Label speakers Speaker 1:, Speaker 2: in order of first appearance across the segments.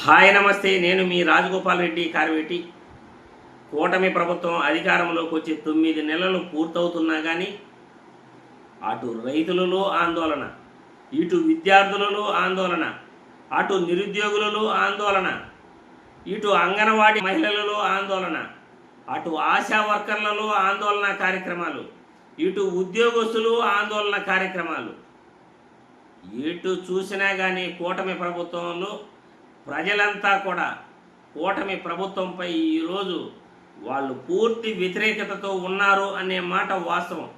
Speaker 1: Hi నమస్తే నేను మీ రాజగోపాల్ రెడ్డి కార్వేటి కూటమి ప్రభుత్వం అధికారంలోకి వచ్చి తొమ్మిది నెలలు పూర్తవుతున్నా కానీ అటు రైతులలో ఆందోళన ఇటు విద్యార్థులలో ఆందోళన అటు నిరుద్యోగులలో ఆందోళన ఇటు అంగన్వాడీ మహిళలలో ఆందోళన అటు ఆశా వర్కర్లలో ఆందోళన కార్యక్రమాలు ఇటు ఉద్యోగస్తులు ఆందోళన కార్యక్రమాలు. ఎటు చూసినా కానీ కూటమి ప్రభుత్వంలో ప్రజలంతా కూడా కూటమి ప్రభుత్వంపై ఈరోజు వాళ్ళు పూర్తి వ్యతిరేకతతో ఉన్నారు అనే మాట వాస్తవం.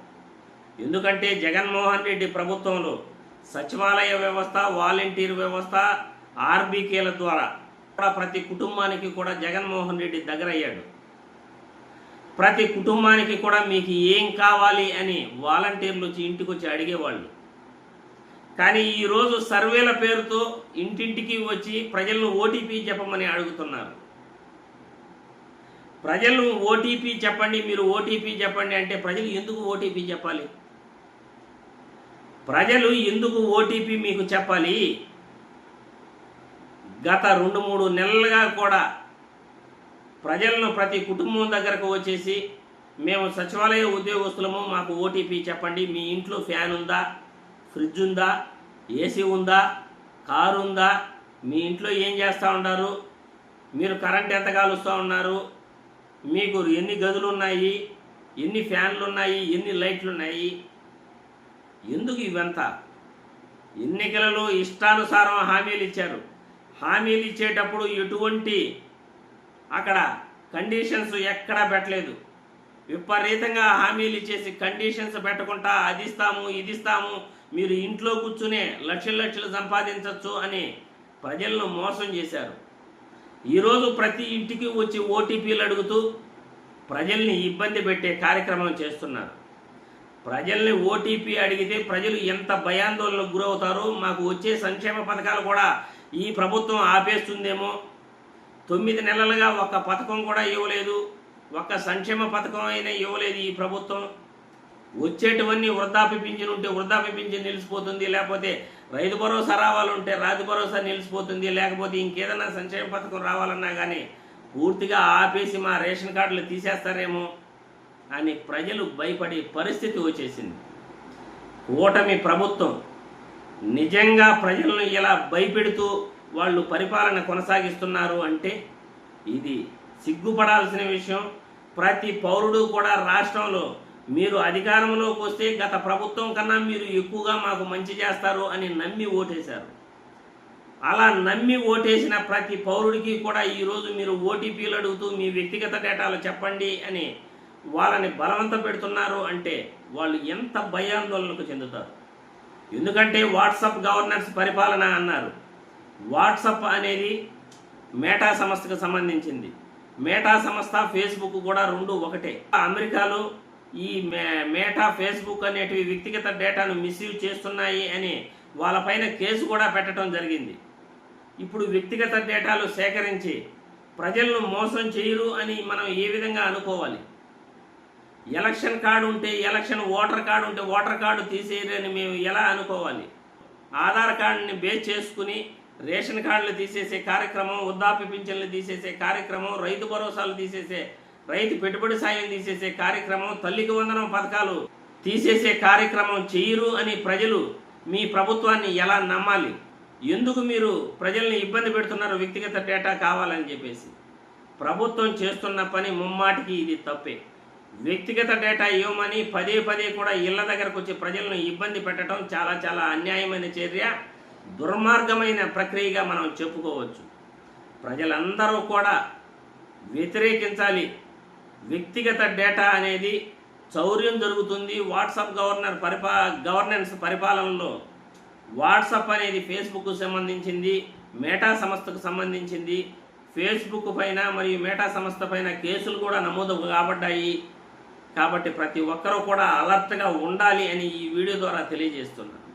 Speaker 1: ఎందుకంటే జగన్మోహన్ రెడ్డి ప్రభుత్వంలో సచివాలయ వ్యవస్థ వాలంటీర్ వ్యవస్థ ఆర్బీకేల ద్వారా కూడా ప్రతి కుటుంబానికి కూడా జగన్మోహన్ రెడ్డి దగ్గరయ్యాడు. ప్రతి కుటుంబానికి కూడా మీకు ఏం కావాలి అని వాలంటీర్లు వచ్చి ఇంటికి వచ్చి అడిగేవాళ్ళు. కానీ ఈరోజు సర్వేల పేరుతో ఇంటింటికి వచ్చి ప్రజలను ఓటీపీ చెప్పమని అడుగుతున్నారు. ప్రజలు ఓటీపీ చెప్పండి మీరు ఓటీపీ చెప్పండి అంటే ప్రజలు ఎందుకు ఓటీపీ చెప్పాలి? ప్రజలు ఎందుకు ఓటీపీ మీకు చెప్పాలి? గత రెండు మూడు నెలలుగా కూడా ప్రజలను ప్రతి కుటుంబం దగ్గరకు వచ్చేసి మేము సచివాలయ ఉద్యోగస్తులము మాకు ఓటీపీ చెప్పండి మీ ఇంట్లో ఫ్యాన్ ఉందా? ఫ్రిడ్జ్ ఉందా? ఏసీ ఉందా? కారు ఉందా మీ ఇంట్లో ఏం చేస్తూ ఉన్నారు? మీరు కరెంట్ ఎంత కాలుస్తూ ఉన్నారు? మీకు ఎన్ని గదులు ఉన్నాయి ఎన్ని ఫ్యాన్లు ఉన్నాయి ఎన్ని లైట్లు ఉన్నాయి ఎందుకు ఇవంతా? ఎన్నికలలో ఇష్టానుసారం హామీలు ఇచ్చారు హామీలు ఇచ్చేటప్పుడు ఎటువంటి అక్కడ కండిషన్స్ ఎక్కడా పెట్టలేదు. విపరీతంగా హామీలు ఇచ్చేసి కండిషన్స్ పెట్టకుండా అది ఇస్తాము ఇది ఇస్తాము మీరు ఇంట్లో కూర్చునే లక్షల లక్షలు సంపాదించవచ్చు అని ప్రజలను మోసం చేశారు. ఈరోజు ప్రతి ఇంటికి వచ్చి ఓటీపీలు అడుగుతూ ప్రజల్ని ఇబ్బంది పెట్టే కార్యక్రమం చేస్తున్నారు. ప్రజల్ని ఓటీపీ అడిగితే ప్రజలు ఎంత భయాందోళనకు గురవుతారో మాకు వచ్చే సంక్షేమ పథకాలు కూడా ఈ ప్రభుత్వం ఆపేస్తుందేమో. తొమ్మిది నెలలుగా ఒక్క పథకం కూడా ఇవ్వలేదు. ఒక్క సంక్షేమ పథకం అయినా ఇవ్వలేదు ఈ ప్రభుత్వం. వచ్చేటివన్నీ వృద్ధాప్య పింఛన్ ఉంటే వృద్ధాప్య పింఛన్ నిలిచిపోతుంది లేకపోతే రైతు భరోసా రావాలంటే రైతు భరోసా నిలిచిపోతుంది లేకపోతే ఇంకేదైనా సంక్షేమ పథకం రావాలన్నా కానీ పూర్తిగా ఆపేసి మా రేషన్ కార్డులు తీసేస్తారేమో అని ప్రజలు భయపడే పరిస్థితి వచ్చేసింది. కూటమి ప్రభుత్వం నిజంగా ప్రజలను ఇలా భయపెడుతూ వాళ్ళు పరిపాలన కొనసాగిస్తున్నారు అంటే ఇది సిగ్గుపడాల్సిన విషయం. ప్రతి పౌరుడు కూడా రాష్ట్రంలో మీరు అధికారంలోకి వస్తే గత ప్రభుత్వం కన్నా మీరు ఎక్కువగా మాకు మంచి చేస్తారు అని నమ్మి ఓటేశారు. అలా నమ్మి ఓటేసిన ప్రతి పౌరుడికి కూడా ఈరోజు మీరు ఓటీపీలు అడుగుతూ మీ వ్యక్తిగత డేటాలు చెప్పండి అని వాళ్ళని బలవంత పెడుతున్నారు అంటే వాళ్ళు ఎంత భయాందోళనకు చెందుతారు. ఎందుకంటే వాట్సాప్ గవర్నెన్స్ పరిపాలన అన్నారు. వాట్సాప్ అనేది మేటా సంస్థకు సంబంధించింది. మేటా సంస్థ ఫేస్బుక్ కూడా రెండు ఒకటే. అమెరికాలో ఈ మే మేటా ఫేస్బుక్ అనేటివి వ్యక్తిగత డేటాను మిస్యూజ్ చేస్తున్నాయి అని వాళ్ళపైన కేసు కూడా పెట్టడం జరిగింది. ఇప్పుడు వ్యక్తిగత డేటాలు సేకరించి ప్రజలను మోసం చేయరు అని మనం ఏ విధంగా అనుకోవాలి? ఎలక్షన్ కార్డు ఉంటే ఎలక్షన్ ఓటర్ కార్డు ఉంటే ఓటర్ కార్డు తీసేయరని మేము ఎలా అనుకోవాలి? ఆధార్ కార్డుని బేస్ చేసుకుని రేషన్ కార్డులు తీసేసే కార్యక్రమం వృద్ధాప్య పింఛన్లు తీసేసే కార్యక్రమం రైతు భరోసాలు తీసేసే రైతు పెట్టుబడి సాయం తీసేసే కార్యక్రమం తల్లికి వందనం పథకాలు తీసేసే కార్యక్రమం చేయరు అని ప్రజలు మీ ప్రభుత్వాన్ని ఎలా నమ్మాలి? ఎందుకు మీరు ప్రజల్ని ఇబ్బంది పెడుతున్నారు? వ్యక్తిగత డేటా కావాలని చెప్పేసి. ప్రభుత్వం చేస్తున్న పని ముమ్మాటికి ఇది తప్పే. వ్యక్తిగత డేటా ఇవ్వమని పదే పదే కూడా ఇళ్ళ దగ్గరకు వచ్చి ప్రజలను ఇబ్బంది పెట్టడం చాలా చాలా అన్యాయమైన చర్య దుర్మార్గమైన ప్రక్రియగా మనం చెప్పుకోవచ్చు. ప్రజలందరూ కూడా వ్యతిరేకించాలి. వ్యక్తిగత డేటా అనేది చౌర్యం జరుగుతుంది. వాట్సాప్ గవర్నర్ పరిపా గవర్నెన్స్ పరిపాలనలో వాట్సాప్ అనేది ఫేస్బుక్కు సంబంధించింది మేటా సంస్థకు సంబంధించింది ఫేస్బుక్ పైన మరియు మేటా సంస్థ పైన కేసులు కూడా నమోదు కాబడ్డాయి. కాబట్టి ప్రతి ఒక్కరూ కూడా అలర్ట్గా ఉండాలి అని ఈ వీడియో ద్వారా తెలియజేస్తున్నాను.